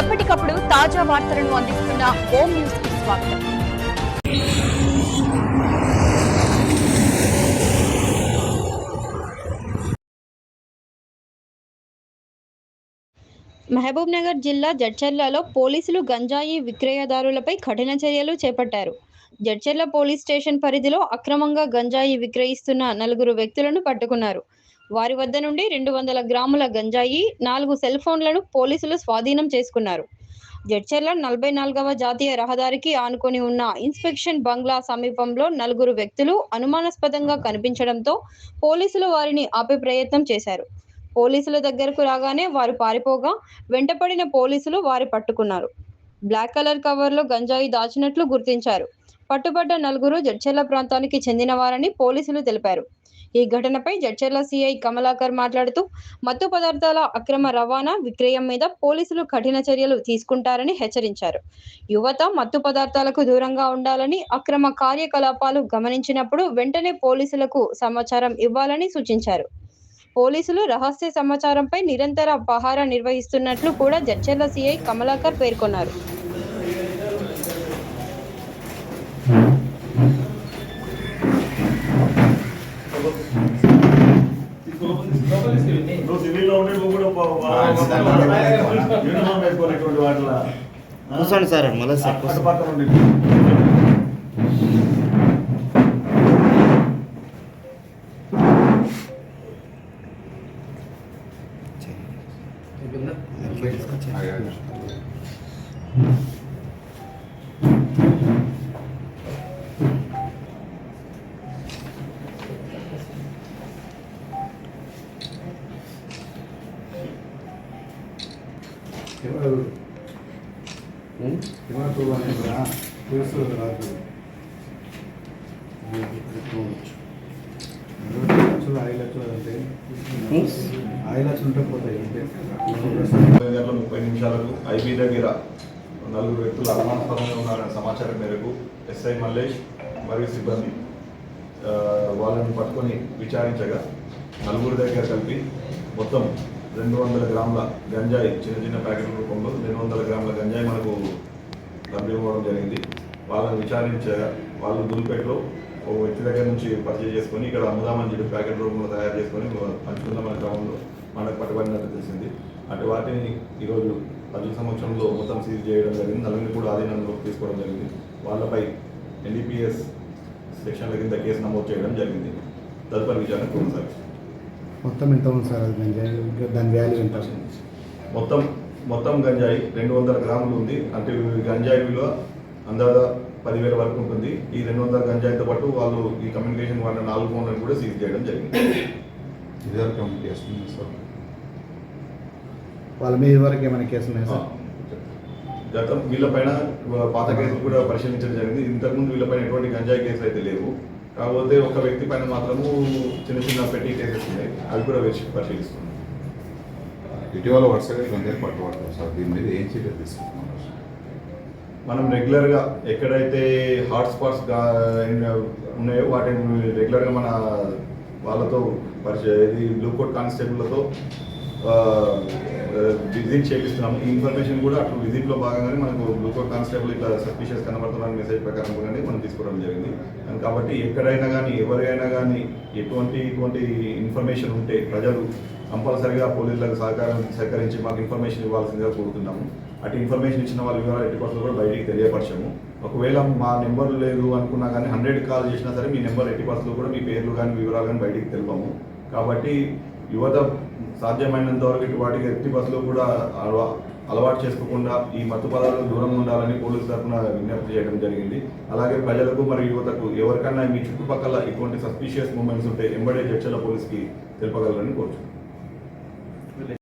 ఎప్పటికప్పుడు తాజా వార్తలను అందిస్తున్న హోమ్ న్యూస్కి స్వాగతం. మహబూబ్ నగర్ జిల్లా జడ్చర్లలో పోలీసులు గంజాయి విక్రయదారులపై కఠిన చర్యలు చేపట్టారు. జడ్చర్ల పోలీస్ స్టేషన్ పరిధిలో అక్రమంగా గంజాయి విక్రయిస్తున్న నలుగురు వ్యక్తులను పట్టుకున్నారు. వారి వద్ద నుండి రెండు వందల గ్రాముల గంజాయి నాలుగు సెల్ ఫోన్లను పోలీసులు స్వాధీనం చేసుకున్నారు. జడ్చర్ల నలభై నాలుగవ జాతీయ రహదారికి ఆనుకొని ఉన్న ఇన్స్పెక్షన్ బంగ్లా సమీపంలో నలుగురు వ్యక్తులు అనుమానాస్పదంగా కనిపించడంతో పోలీసులు వారిని ఆపే ప్రయత్నం చేశారు. పోలీసుల దగ్గరకు రాగానే వారు పారిపోగా వెంటపడిన పోలీసులు వారి పట్టుకున్నారు. బ్లాక్ కలర్ కవర్లో గంజాయి దాచినట్లు గుర్తించారు. పట్టుబడ్డ నలుగురు జడ్చర్ల ప్రాంతానికి చెందినవారని పోలీసులు తెలిపారు. ఈ ఘటనపై జడ్చర్ల సిఐ కమలాకర్ మాట్లాడుతూ మత్తు పదార్థాల అక్రమ రవాణా విక్రయం మీద పోలీసులు కఠిన చర్యలు తీసుకుంటారని హెచ్చరించారు. యువత మత్తు పదార్థాలకు దూరంగా ఉండాలని అక్రమ కార్యకలాపాలు గమనించినప్పుడు వెంటనే పోలీసులకు సమాచారం ఇవ్వాలని సూచించారు. పోలీసులు రహస్య సమాచారంపై నిరంతర పహారా నిర్వహిస్తున్నట్లు కూడా జడ్చర్ల సిఐ కమలాకర్ పేర్కొన్నారు. యూనిఫామ్ వేసుకోలేటువంటి వాటిలో ఆ? కూర్చోండి సార్ మళ్ళీ సార్ అటు కూర్చోండి. పక్కన ఎవరు? ఎవరు అని కూడా తెలుసు రాదు. లక్షలు ఐదు లక్షలు అంటే ఐదు లక్షలు ఉంటే పోతాయి గంటల ముప్పై నిమిషాలకు ఐబీ దగ్గర నలుగురు వ్యక్తులు అనుమానాస్పదంగా ఉన్నారనే సమాచారం మేరకు ఎస్ఐ మల్లేష్ మరియు సిబ్బంది వాళ్ళని పట్టుకొని విచారించగా నలుగురు దగ్గర కలిపి మొత్తం రెండు వందల గ్రాముల గంజాయి చిన్న చిన్న ప్యాకెట్ల రూపంలో రెండు వందల గ్రాముల గంజాయి మనకు లభ్యమవడం జరిగింది. వాళ్ళని విచారించగా వాళ్ళు దుల్పేటలో ఒక వ్యక్తి దగ్గర నుంచి పర్చేజ్ చేసుకొని ఇక్కడ అమ్ముదామని చెప్పి ప్యాకెట్ రూపంలో తయారు చేసుకొని పంచుకుందామనే క్రమంలో మనకు పట్టుబడినట్టు తెలిసింది. అటు వాటిని ఈరోజు ప్రజల సంవత్సరంలో మొత్తం సీజ్ చేయడం జరిగింది. నలుగురిని కూడా ఆధీనంలోకి తీసుకోవడం జరిగింది. వాళ్ళపై ఎన్డీపీఎస్ సెక్షన్ల కింద కేసు నమోదు చేయడం జరిగింది. తదుపరి విచారణ కొనసాగుతుంది మొత్తం ఎంత ఉంది సార్ అది గంజాయి? దాని వాల్యూ ఎంత? మొత్తం మొత్తం గంజాయి రెండు వందల గ్రాములు ఉంది. అంటే ఈ గంజాయి విలువ అందాజా పదివేల వరకు ఉంటుంది. ఈ రెండు వందల గంజాయితో పాటు వాళ్ళు ఈ కమ్యూనికేషన్ వాళ్ళ నాలుగు ఫోన్లను కూడా సీజ్ చేయడం జరిగింది. ఇదివరకు కంప్లీట్ చేస్తుంది సార్? వాళ్ళ మీద వరకు ఏమైనా కేసు ఉన్నాయి సార్? గతం వీళ్ళపైన పాత కేసులు కూడా పరిశీలించడం జరిగింది. ఇంతకుముందు వీళ్ళపైన ఎటువంటి గంజాయి కేసులు అయితే లేవు. కాకపోతే ఒక వ్యక్తి పైన మాత్రము చిన్న చిన్న పెట్టి కేసెస్ ఉన్నాయి అవి కూడా పరిశీ- పరిశీలిస్తున్నాం. ఇటీవల వరుసగా గంజాయి పట్టుబడుతుంది సార్. దీని మీద ఏం చర్యలు తీసుకుంటున్నారు మనం రెగ్యులర్గా ఎక్కడైతే హాట్ స్పాట్స్ ఉన్నాయో వాటిని రెగ్యులర్గా మన వాళ్ళతో పరిచయ ఇది బ్లూ కోట్ కానిస్టేబుల్లతో విజిట్ చేపిస్తున్నాము. ఈ ఇన్ఫర్మేషన్ కూడా అటు విజిట్లో భాగంగానే మనకు బ్లూ కానిస్టేబుల్ ఇట్లా సస్పిషియస్ కనబడుతున్న మెసేజ్ ప్రకారం కూడా మనం తీసుకోవడం జరిగింది. అండ్ కాబట్టి ఎక్కడైనా కానీ ఎవరైనా కానీ ఎటువంటి ఇటువంటి ఇన్ఫర్మేషన్ ఉంటే ప్రజలు కంపల్సరిగా పోలీసులకు సహకారం సహకరించి మాకు ఇన్ఫర్మేషన్ ఇవ్వాల్సిందిగా కోరుతున్నాము. అటు ఇన్ఫర్మేషన్ ఇచ్చిన వాళ్ళ వివరాలు ఎట్టి పర్సెంట్ కూడా బయటికి తెలియపరచము. ఒకవేళ మా నెంబర్ లేదు అనుకున్నా కానీ హండ్రెడ్ కాల్ చేసినా సరే మీ నెంబర్ ఎట్టి పర్సెంట్ కూడా మీ పేర్లు కానీ వివరాలు కానీ బయటికి తెలిపము. కాబట్టి యువత సాధ్యమైనంత వరకు ఇటువంటి వాటికి బస్సులు కూడా అలవా- అలవాటు చేసుకోకుండా ఈ మత్తు పదార్థాలకు దూరంగా ఉండాలని పోలీసు తరఫున విజ్ఞప్తి చేయడం జరిగింది. అలాగే ప్రజలకు మరియు యువతకు ఎవరికైనా మీ చుట్టుపక్కల ఇటువంటి సస్పీషియస్ మూమెంట్స్ ఉంటే ఎంబడే చర్చల పోలీస్కి తెలుపగలరని కోరుచు